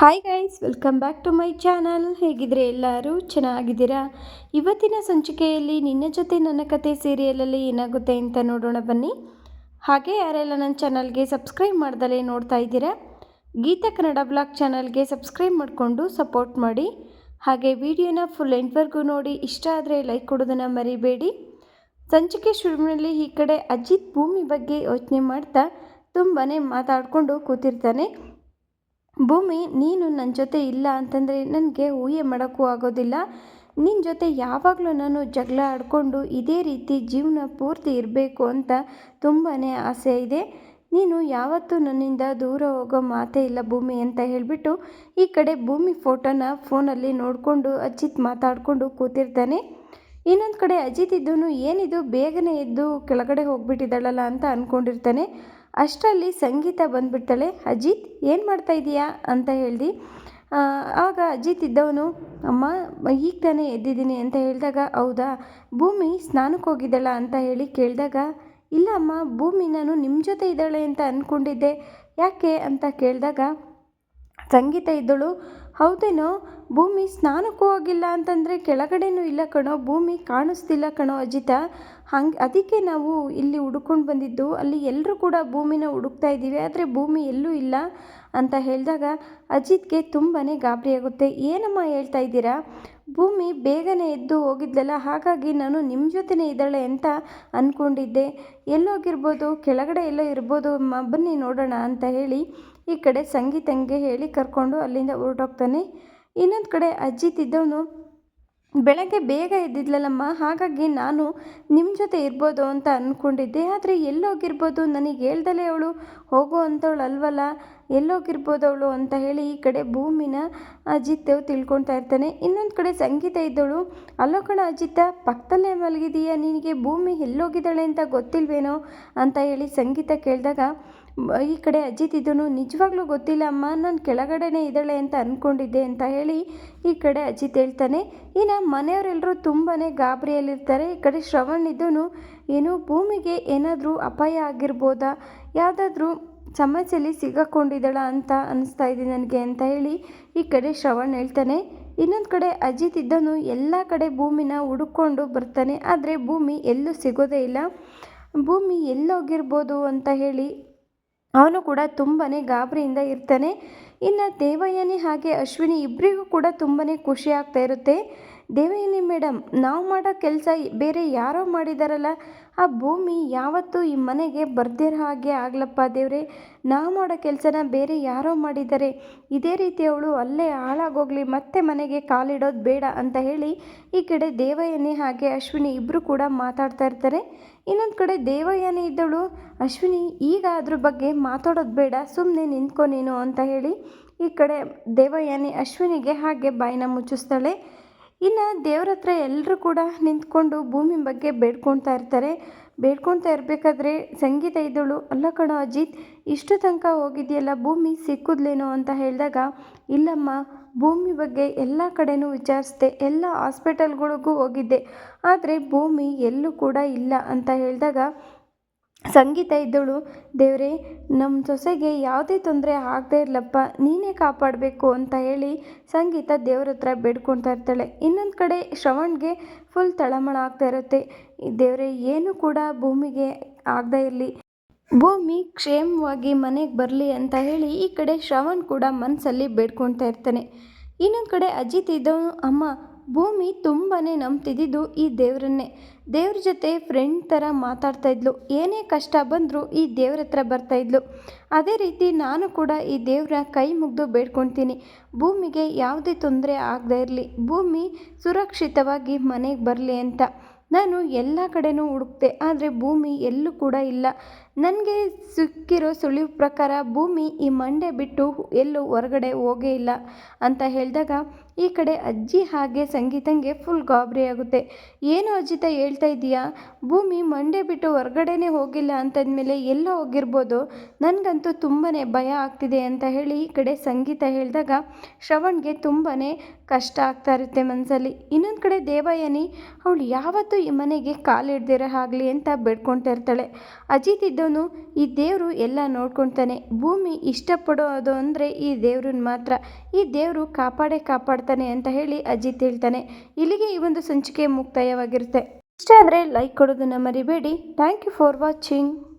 Hi guys welcome back to my channel ಹೇಗಿದ್ರೆ ಎಲ್ಲರೂ ಚೆನ್ನಾಗಿದ್ದೀರಾ? ಇವತ್ತಿನ ಸಂಚಿಕೆಯಲ್ಲಿ ನಿನ್ನ ಜೊತೆ ನನ್ನ ಕತೆ ಸೀರಿಯಲಲ್ಲಿ ಏನಾಗುತ್ತೆ ಅಂತ ನೋಡೋಣ ಬನ್ನಿ. ಹಾಗೆ ಯಾರೆಲ್ಲ ನನ್ನ ಚಾನಲ್ಗೆ ಸಬ್ಸ್ಕ್ರೈಬ್ ಮಾಡ್ದಲೇ ನೋಡ್ತಾ ಇದ್ದೀರಾ, ಗೀತಾ ಕನ್ನಡ ಬ್ಲಾಗ್ ಚಾನಲ್ಗೆ ಸಬ್ಸ್ಕ್ರೈಬ್ ಮಾಡಿಕೊಂಡು ಸಪೋರ್ಟ್ ಮಾಡಿ. ಹಾಗೆ ವಿಡಿಯೋನ ಫುಲ್ ಎಂಟ್ವರೆಗೂ ನೋಡಿ, ಇಷ್ಟ ಆದರೆ ಲೈಕ್ ಕೊಡೋದನ್ನು ಮರಿಬೇಡಿ. ಸಂಚಿಕೆ ಶುರುವಿನಲ್ಲಿ ಈ ಕಡೆ ಅಜಿತ್ ಭೂಮಿ ಬಗ್ಗೆ ಯೋಚನೆ ಮಾಡ್ತಾ ತುಂಬಾ ಮಾತಾಡಿಕೊಂಡು ಕೂತಿರ್ತಾನೆ. ಭೂಮಿ, ನೀನು ನನ್ನ ಜೊತೆ ಇಲ್ಲ ಅಂತಂದರೆ ನನಗೆ ಊಹೆ ಮಾಡೋಕ್ಕೂ ಆಗೋದಿಲ್ಲ. ನಿನ್ನ ಜೊತೆ ಯಾವಾಗಲೂ ನಾನು ಜಗಳ ಆಡಿಕೊಂಡು ಇದೇ ರೀತಿ ಜೀವನ ಪೂರ್ತಿ ಇರಬೇಕು ಅಂತ ತುಂಬಾ ಆಸೆ ಇದೆ. ನೀನು ಯಾವತ್ತೂ ನನ್ನಿಂದ ದೂರ ಹೋಗೋ ಮಾತೇ ಇಲ್ಲ ಭೂಮಿ ಅಂತ ಹೇಳಿಬಿಟ್ಟು ಈ ಕಡೆ ಭೂಮಿ ಫೋಟೋನ ಫೋನಲ್ಲಿ ನೋಡಿಕೊಂಡು ಅಜಿತ್ ಮಾತಾಡಿಕೊಂಡು ಕೂತಿರ್ತಾನೆ. ಇನ್ನೊಂದು ಕಡೆ ಅಜಿತ್ ಇದ್ದೂ ಏನಿದು, ಬೇಗನೆ ಎದ್ದು ಕೆಳಗಡೆ ಹೋಗ್ಬಿಟ್ಟಿದ್ದಾಳಲ್ಲ ಅಂತ ಅಂದ್ಕೊಂಡಿರ್ತಾನೆ ಅಷ್ಟರಲ್ಲಿ ಸಂಗೀತ ಬಂದುಬಿಡ್ತಾಳೆ ಅಜಿತ್, ಏನು ಮಾಡ್ತಾ ಇದೀಯಾ? ಅಂತ ಹೇಳ್ದು. ಆಗ ಅಜಿತ್ ಇದ್ದವನು, ಅಮ್ಮ, ಈಗ ತಾನೇ ಎದ್ದಿದ್ದೀನಿ. ಅಂತ ಹೇಳಿದಾಗ, ಹೌದಾ? ಭೂಮಿ ಸ್ನಾನಕ್ಕೆ ಹೋಗಿದ್ದಾಳ? ಅಂತ ಹೇಳಿ ಕೇಳಿದಾಗ, ಇಲ್ಲ ಅಮ್ಮ, ಭೂಮಿ ನಾನು ನಿಮ್ಮ ಜೊತೆ ಇದ್ದಾಳೆ ಅಂತ ಅಂದ್ಕೊಂಡಿದ್ದೆ ಯಾಕೆ? ಅಂತ ಕೇಳಿದಾಗ, ಸಂಗೀತ ಇದ್ದಳು ಹೌದೇನೋ? ಭೂಮಿ ಸ್ನಾನಕ್ಕೂ ಹೋಗಿಲ್ಲ ಅಂತಂದರೆ ಕೆಳಗಡೆನೂ ಇಲ್ಲ ಕಣೋ, ಭೂಮಿ ಕಾಣಿಸ್ತಿಲ್ಲ ಕಣೋ ಅಜಿತ. ಹಂಗೆ, ಅದಕ್ಕೆ ನಾವು ಇಲ್ಲಿ ಹುಡುಕೊಂಡು ಬಂದಿದ್ದು, ಅಲ್ಲಿ ಎಲ್ಲರೂ ಕೂಡ ಭೂಮಿನ ಹುಡುಕ್ತಾ ಇದ್ದೀವಿ, ಆದರೆ ಭೂಮಿ ಎಲ್ಲೂ ಇಲ್ಲ ಅಂತ ಹೇಳಿದಾಗ ಅಜಿತ್ಗೆ ತುಂಬಾ ಗಾಬರಿ ಆಗುತ್ತೆ. ಏನಮ್ಮ ಹೇಳ್ತಾ ಇದ್ದೀರಾ? ಭೂಮಿ ಬೇಗನೆ ಎದ್ದು ಹೋಗಿದ್ಲಲ್ಲ, ಹಾಗಾಗಿ ನಾನು ನಿಮ್ಮ ಜೊತೆನೇ ಇದ್ದಾಳೆ ಅಂತ ಅಂದ್ಕೊಂಡಿದ್ದೆ ಎಲ್ಲೋಗಿರ್ಬೋದು, ಕೆಳಗಡೆ ಎಲ್ಲೋ ಇರ್ಬೋದು ಅಮ್ಮ ಬನ್ನಿ ನೋಡೋಣ ಅಂತ ಹೇಳಿ ಈ ಕಡೆ ಸಂಗೀತಂಗೆ ಹೇಳಿ ಕರ್ಕೊಂಡು ಅಲ್ಲಿಂದ ಹೊರಟೋಗ್ತಾನೆ. ಇನ್ನೊಂದು ಕಡೆ ಅಜ್ಜಿತ್ ಇದ್ದವನು, ಬೆಳಗ್ಗೆ ಬೇಗ ಎದ್ದಿದ್ಲಲ್ಲಮ್ಮ, ಹಾಗಾಗಿ ನಾನು ನಿಮ್ಮ ಜೊತೆ ಇರ್ಬೋದು ಅಂತ ಅಂದ್ಕೊಂಡಿದ್ದೆ ಆದರೆ ಎಲ್ಲೋಗಿರ್ಬೋದು, ನನಗೆ ಹೇಳ್ದಲೇ ಅವಳು ಹೋಗೋ ಅಂಥವಳು ಅಲ್ವಲ್ಲ, ಎಲ್ಲೋಗಿರ್ಬೋದು ಅವಳು ಅಂತ ಹೇಳಿ ಈ ಕಡೆ ಭೂಮಿನ ಅಜಿತ್ ತಿಳ್ಕೊಳ್ತಾ ಇರ್ತಾನೆ. ಇನ್ನೊಂದು ಕಡೆ ಸಂಗೀತ ಇದ್ದವಳು, ಅಲ್ಲೋ ಕಣ ಅಜಿತ, ಪಕ್ಕದಲ್ಲೇ ಮಲಗಿದೀಯ, ನಿನಗೆ ಭೂಮಿ ಎಲ್ಲೋಗಿದ್ದಾಳೆ ಅಂತ ಗೊತ್ತಿಲ್ವೇನೋ? ಅಂತ ಹೇಳಿ ಸಂಗೀತ ಕೇಳಿದಾಗ ಈ ಕಡೆ ಅಜಿತ್ ಇದನ್ನು ನಿಜವಾಗ್ಲೂ ಗೊತ್ತಿಲ್ಲ, ಅಮ್ಮ, ನಾನು ಕೆಳಗಡೆನೇ ಇದ್ದಾಳೆ ಅಂತ ಅಂದ್ಕೊಂಡಿದ್ದೆ ಅಂತ ಹೇಳಿ ಈ ಕಡೆ ಅಜಿತ್ ಹೇಳ್ತಾನೆ. ಇನ್ನು ಮನೆಯವರೆಲ್ಲರೂ ತುಂಬಾ ಗಾಬರಿಯಲ್ಲಿರ್ತಾರೆ. ಈ ಕಡೆ ಶ್ರವಣ್ ಇದ್ದನು ಏನು ಭೂಮಿಗೆ ಏನಾದರೂ ಅಪಾಯ ಆಗಿರ್ಬೋದಾ? ಯಾವುದಾದ್ರೂ ಸಮಸ್ಯೆಯಲ್ಲಿ ಸಿಗಕೊಂಡಿದ್ದಾಳ ಅಂತ ಅನಿಸ್ತಾ ಇದೆ ನನಗೆ ಅಂತ ಹೇಳಿ ಈ ಕಡೆ ಶ್ರವಣ್ ಹೇಳ್ತಾನೆ. ಇನ್ನೊಂದು ಕಡೆ ಅಜಿತ್ ಇದ್ದನು ಎಲ್ಲ ಕಡೆ ಭೂಮಿನ ಹುಡುಕೊಂಡು ಬರ್ತಾನೆ. ಆದರೆ ಭೂಮಿ ಎಲ್ಲೂ ಸಿಗೋದೇ ಇಲ್ಲ. ಭೂಮಿ ಎಲ್ಲೋಗಿರ್ಬೋದು ಅಂತ ಹೇಳಿ ಅವನು ಕೂಡ ತುಂಬಾ ಗಾಬರಿಯಿಂದ ಇರ್ತಾನೆ. ಇನ್ನು ದೇವಯಾನಿ ಹಾಗೆ ಅಶ್ವಿನಿ ಇಬ್ಬರಿಗೂ ಕೂಡ ತುಂಬಾ ಖುಷಿ ಆಗ್ತಾ ಇರುತ್ತೆ. ದೇವಯಾನಿ ಮೇಡಮ್ ನಾವು ಮಾಡೋ ಕೆಲಸ ಬೇರೆ ಯಾರೋ ಮಾಡಿದಾರಲ್ಲ, ಆ ಭೂಮಿ ಯಾವತ್ತೂ ಈ ಮನೆಗೆ ಬರ್ದಿರೋ ಹಾಗೆ ಆಗ್ಲಪ್ಪ ದೇವರೇ. ನಾವು ಮಾಡೋ ಕೆಲಸನ ಬೇರೆ ಯಾರೋ ಮಾಡಿದ್ದಾರೆ ಇದೇ ರೀತಿ ಅವಳು ಅಲ್ಲೇ ಹಾಳಾಗೋಗ್ಲಿ, ಮತ್ತೆ ಮನೆಗೆ ಕಾಲಿಡೋದು ಬೇಡ ಅಂತ ಹೇಳಿ ಈ ಕಡೆ ದೇವಯಾನಿ ಹಾಗೆ ಅಶ್ವಿನಿ ಇಬ್ಬರು ಕೂಡ ಮಾತಾಡ್ತಾ ಇರ್ತಾರೆ. ಇನ್ನೊಂದು ಕಡೆ ದೇವಯಾನಿ ಇದ್ದಳು, ಅಶ್ವಿನಿ, ಈಗ ಅದ್ರ ಬಗ್ಗೆ ಮಾತಾಡೋದು ಬೇಡ ಸುಮ್ಮನೆ ನಿಂತ್ಕೊ ನೀನು ಅಂತ ಹೇಳಿ ಈ ಕಡೆ ದೇವಯಾನಿ ಅಶ್ವಿನಿಗೆ ಹಾಗೆ ಬಾಯಿನ ಮುಚ್ಚಿಸ್ತಾಳೆ. ಇನ್ನು ದೇವ್ರ ಹತ್ರ ಎಲ್ಲರೂ ಕೂಡ ನಿಂತ್ಕೊಂಡು ಭೂಮಿ ಬಗ್ಗೆ ಬೇಡ್ಕೊಳ್ತಾ ಇರ್ತಾರೆ. ಬೇಡ್ಕೊಳ್ತಾ ಇರಬೇಕಾದ್ರೆ ಸಂಗೀತ ಇದ್ದಳು, ಅಲ್ಲ ಕಣೋ ಅಜಿತ್, ಇಷ್ಟು ತನಕ ಹೋಗಿದೆಯಲ್ಲ, ಭೂಮಿ ಸಿಕ್ಕುದ್ಲೇನೋ ಅಂತ ಹೇಳಿದಾಗ, ಇಲ್ಲಮ್ಮ, ಭೂಮಿ ಬಗ್ಗೆ ಎಲ್ಲ ಕಡೆನೂ ವಿಚಾರಿಸಿದೆ, ಎಲ್ಲ ಹಾಸ್ಪಿಟಲ್ಗಳಿಗೂ ಹೋಗಿದ್ದೆ. ಆದರೆ ಭೂಮಿ ಎಲ್ಲೂ ಕೂಡ ಇಲ್ಲ ಅಂತ ಹೇಳಿದಾಗ ಸಂಗೀತ ಇದ್ದಳು. ದೇವರೇ ನಮ್ಮ ಸೊಸೆಗೆ ಯಾವುದೇ ತೊಂದರೆ ಆಗದೆ ಇರಲಪ್ಪ, ನೀನೇ ಕಾಪಾಡಬೇಕು ಅಂತ ಹೇಳಿ ಸಂಗೀತ ದೇವ್ರ ಹತ್ರ ಬೇಡ್ಕೊಳ್ತಾ ಇರ್ತಾಳೆ. ಇನ್ನೊಂದು ಕಡೆ ಶ್ರವಣ್ಗೆ ಫುಲ್ ತಳಮಳ ಆಗ್ತಾ ಇರುತ್ತೆ. ದೇವರೇ, ಏನು ಕೂಡ ಭೂಮಿಗೆ ಆಗದೇ ಇರಲಿ. ಭೂಮಿ ಕ್ಷೇಮವಾಗಿ ಮನೆಗೆ ಬರಲಿ ಅಂತ ಹೇಳಿ ಈ ಕಡೆ ಶ್ರವಣ್ ಕೂಡ ಮನಸ್ಸಲ್ಲಿ ಬೇಡ್ಕೊಳ್ತಾ ಇರ್ತಾನೆ. ಇನ್ನೊಂದು ಕಡೆ ಅಜಿತ್ ಇದ್ದವನು, ಅಮ್ಮ ಭೂಮಿ ತುಂಬಾ ನಂಬ್ತಿದ್ದಿದ್ದು ಈ ದೇವರನ್ನೇ. ದೇವ್ರ ಜೊತೆ ಫ್ರೆಂಡ್ ಥರ ಮಾತಾಡ್ತಾ ಇದ್ಲು. ಏನೇ ಕಷ್ಟ ಬಂದರೂ ಈ ದೇವ್ರ ಹತ್ರ ಬರ್ತಾಯಿದ್ಲು ಅದೇ ರೀತಿ ನಾನು ಕೂಡ ಈ ದೇವರ ಕೈ ಮುಗಿದು ಬೇಡ್ಕೊತೀನಿ. ಭೂಮಿಗೆ ಯಾವುದೇ ತೊಂದರೆ ಆಗದೇ ಇರಲಿ. ಭೂಮಿ ಸುರಕ್ಷಿತವಾಗಿ ಮನೆಗೆ ಬರಲಿ ಅಂತ. ನಾನು ಎಲ್ಲ ಕಡೆನೂ ಹುಡುಕ್ತೆ ಆದರೆ ಭೂಮಿ ಎಲ್ಲೂ ಕೂಡ ಇಲ್ಲ. ನನಗೆ ಸಿಕ್ಕಿರೋ ಸುಳಿವು ಪ್ರಕಾರ ಭೂಮಿ ಈ ಮಂಡೆ ಬಿಟ್ಟು ಎಲ್ಲೂ ಹೊರಗಡೆ ಹೋಗೇ ಇಲ್ಲ ಅಂತ ಹೇಳಿದಾಗ ಈ ಕಡೆ ಅಜ್ಜಿ ಹಾಗೆ ಸಂಗೀತಂಗೆ ಫುಲ್ ಗಾಬರಿ ಆಗುತ್ತೆ. ಏನು ಅಜ್ಜಿತ ಹೇಳ್ತಾ ಇದೀಯಾ? ಭೂಮಿ ಮಂಡೆ ಬಿಟ್ಟು ಹೊರಗಡೆನೇ ಹೋಗಿಲ್ಲ ಅಂತಂದಮೇಲೆ ಎಲ್ಲ ಹೋಗಿರ್ಬೋದು. ನನಗಂತೂ ತುಂಬಾ ಭಯ ಆಗ್ತಿದೆ ಅಂತ ಹೇಳಿ ಈ ಕಡೆ ಸಂಗೀತ ಹೇಳಿದಾಗ ಶ್ರವಣ್ಗೆ ತುಂಬಾ ಕಷ್ಟ ಆಗ್ತಾ ಇರುತ್ತೆ ಮನಸ್ಸಲ್ಲಿ ಇನ್ನೊಂದು ಕಡೆ ದೇವಯಾನಿ, ಅವಳು ಯಾವತ್ತೂ ಈ ಮನೆಗೆ ಕಾಲಿಡ್ದಿರೋ ಆಗಲಿ ಅಂತ ಬೇಡ್ಕೊಳ್ತಾ ಇರ್ತಾಳೆ. ಅಜಿತ್ ಇದ್ದವನು ಈ ದೇವರು ಎಲ್ಲ ನೋಡ್ಕೊತಾನೆ. ಭೂಮಿ ಇಷ್ಟಪಡೋದು ಅಂದರೆ ಈ ದೇವ್ರನ್ನ ಮಾತ್ರ. ಈ ದೇವರು ಕಾಪಾಡೇ ಕಾಪಾಡ್ತಾನೆ ಅಂತ ಹೇಳಿ ಅಜಿತ್ ಹೇಳ್ತಾನೆ. ಇಲ್ಲಿಗೆ ಈ ಒಂದು ಸಂಚಿಕೆ ಮುಕ್ತಾಯವಾಗಿರುತ್ತೆ. ಇಷ್ಟ ಆದರೆ ಲೈಕ್ ಕೊಡೋದನ್ನು ಮರಿಬೇಡಿ. Thank you for watching